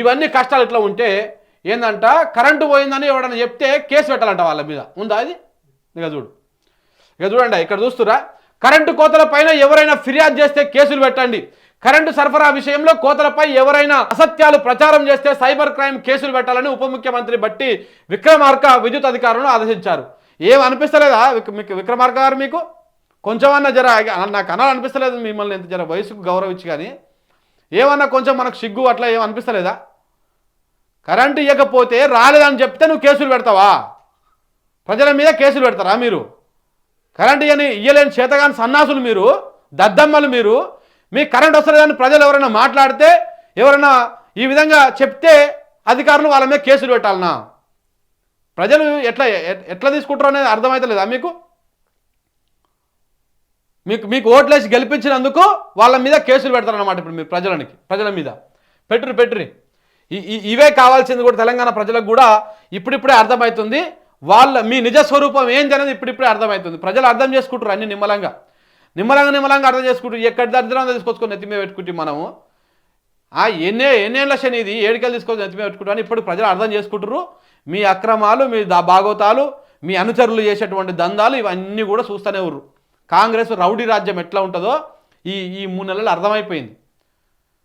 ఇవన్నీ కష్టాలు ఇట్లా ఉంటే ఏందంట కరెంటు పోయిందని ఎవడన్నా చెప్తే కేసు పెట్టాలంట వాళ్ళ మీద. ఉందా అది ఇక చూడు. ఇక చూడండి ఇక్కడ చూస్తురా. కరెంటు కోతల పైన ఎవరైనా ఫిర్యాదు చేస్తే కేసులు పెట్టండి. కరెంటు సరఫరా విషయంలో కోతలపై ఎవరైనా అసత్యాలు ప్రచారం చేస్తే సైబర్ క్రైమ్ కేసులు పెట్టాలని ఉప ముఖ్యమంత్రి బట్టి విక్రమార్క విద్యుత్ అధికారులను ఆదేశించారు. ఏం అనిపిస్తలేదా మీకు విక్రమార్క గారు మీకు? కొంచెమన్నా జర నాకు అనాలనిపిస్తలేదు మిమ్మల్ని ఎంత జర వయసుకు గౌరవించి కానీ. ఏమన్నా కొంచెం మనకు సిగ్గు అట్లా ఏం అనిపిస్తలేదా? కరెంటు ఇవ్వకపోతే రాలేదని చెప్తే నువ్వు కేసులు పెడతావా? ప్రజల మీద కేసులు పెడతారా మీరు? కరెంటు ఇవ్వని ఇయ్యలేని చేతగాని సన్నాసులు మీరు దద్దమ్మలు మీరు మీ కరెంట్ వస్తలేదని ప్రజలు ఎవరైనా మాట్లాడితే ఎవరైనా ఈ విధంగా చెప్తే అధికారులు వాళ్ళ మీద కేసులు పెట్టాలనా? ప్రజలు ఎట్లా ఎట్లా తీసుకుంటారు అనేది అర్థమవుతలేదా మీకు? మీకు మీకు ఓట్లేసి గెలిపించినందుకు వాళ్ళ మీద కేసులు పెడతారన్నమాట ఇప్పుడు మీరు ప్రజలనికి ప్రజల మీద. పెట్టురు పెట్టురి ఈ- ఇవే కావాల్సింది కూడా తెలంగాణ ప్రజలకు కూడా ఇప్పుడిప్పుడే అర్థమవుతుంది వాళ్ళ మీ నిజ స్వరూపం ఏంటి అనేది ఇప్పుడిప్పుడే అర్థమవుతుంది ప్రజలు అర్థం చేసుకుంటారు అన్ని నిమ్మలంగా. నిమ్మలంగా నిమ్మలంగా అర్థం చేసుకుంటారు ఎక్కడి దరిద్రం తీసుకొచ్చుకొని నెత్తి మీద పెట్టుకుంటే మనము. ఆ ఎన్నే ఎన్నేళ్ళ శని ఇది? ఏడికలు తీసుకొని నెత్తి మీద పెట్టుకుంటారు ఇప్పుడు ప్రజలు అర్థం చేసుకుంటారు మీ అక్రమాలు మీ దా భాగవతాలు మీ అనుచరులు చేసేటువంటి దందాలు ఇవన్నీ కూడా చూస్తూనే ఉర్రు. కాంగ్రెస్ రౌడీ రాజ్యం ఎట్లా ఉంటుందో ఈ ఈ మూడు నెలలు అర్థమైపోయింది.